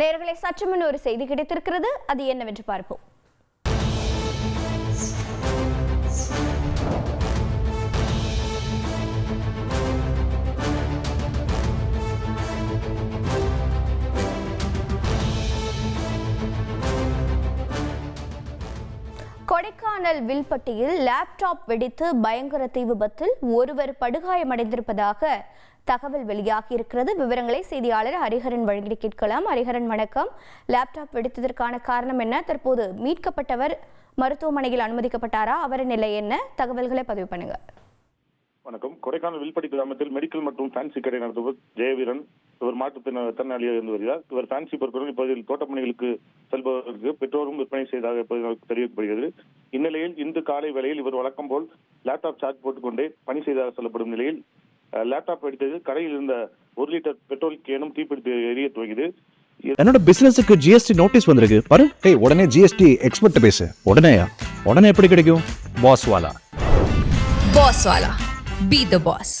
நேர்களை சற்று முன் ஒரு செய்தி கிடைத்திருக்கிறது. அது என்னவென்று பார்ப்போம். கொடைக்கானல் வில்பட்டியில் லேப்டாப் வெடித்து பயங்கர தீ விபத்தில் ஒருவர் படுகாயமடைந்திருப்பதாக தகவல் வெளியாகி இருக்கிறது விவரங்களை செய்தியாளர் ஹரிஹரன் வழங்கி கேட்கலாம். ஹரிஹரன் வணக்கம். லேப்டாப் வெடித்ததற்கான காரணம் என்ன? தற்போது மீட்கப்பட்டவர் மருத்துவமனையில் அனுமதிக்கப்பட்டாரா? அவரின் நிலை என்ன? தகவல்களை பதிவு பண்ணுங்கள் வணக்கம். கொடைக்கானல் வில்பட்டி கிராமத்தில் மெடிக்கல் மற்றும் ஃபேன்சி கடை நடத்துவர் ஜெயவீரன். இவர் மாற்றுத்திறனாளியாக இருந்து வருகிறார். இவர் ஃபேன்சி பொருட்களுடன் இப்போதில் தோட்டப்பணிகளுக்கு செல்பவர்களுக்கு பெற்றோரும் விற்பனை செய்ததாக தெரிவிக்கப்படுகிறது. இந்நிலையில் இன்று காலை வேளையில் இவர் வழக்கம் போல் லேப்டாப் சார்ஜ் போட்டுக்கொண்டே பணி செய்ததாக சொல்லப்படும் நிலையில் லேப்டாப் வெடித்தது கடையில் இருந்த ஒரு லிட்டர் பெட்ரோல் கேனும் தீப்பிடித்து எரிய துவங்கியது. என்னோட பிசினஸுக்கு ஜிஎஸ்டி நோட்டீஸ் வந்திருக்கு. பாரு. ஏய் உடனே ஜிஎஸ்டி எக்ஸ்பர்ட் பேசு. உடனேயா? உடனே எப்படி கிடைக்கும்? Boss Wala. Boss Wala. Be the boss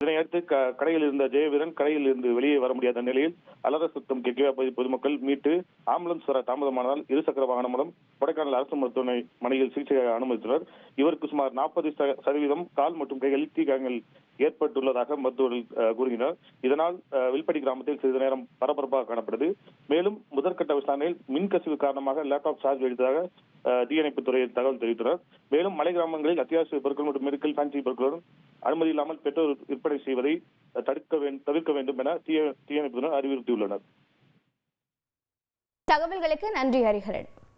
இதனையடுத்து க- கடையில் இருந்த ஜெயவீரன் கடையில் இருந்து வெளியே வர முடியாத நிலையில் அலர சுத்தம் கேட்கவே அப்போது பொதுமக்கள் மீட்டு ஆம்புலன்ஸ் வர தாமதமானதால் இருசக்கர வாகனம் மூலம் கொடைக்கானல் அரசு மருத்துவமனை மனையில் சிகிச்சை அனுமதித்தனர் இவருக்கு சுமார் நாற்பது சதவீதம் கால் மற்றும் கைகளில் தீக்காயங்கள் ஏற்பட்டுள்ளதாக மருத்துவர்கள் அஹ், கூறுகின்றனர். இதனால் வில்படி கிராமத்தில் சிறிது நேரம் பரபரப்பாக காணப்படுது. மேலும் முதற்கட்ட விசாரணையில் மின்கசிவு காரணமாக லேப்டாப் சார்ஜ் எடுத்ததாக அஹ், துறை தகவல் தெரிவித்தனர் மேலும் மலை கிராமங்களில் அத்தியாவசிய பொருட்கள் மற்றும் மெடிக்கல் ஃபேன்சி பொருட்களுடன் அனுமதி இல்லாமல் பெற்றோர் விற்பனை செய்வதை தடுக்க வேண்டும் தவிர்க்க வேண்டும் என தீய தீயணைப்புத்துறை அறிவுறுத்தியுள்ளனர். தகவல்களுக்கு நன்றி ஹரிஹரன்.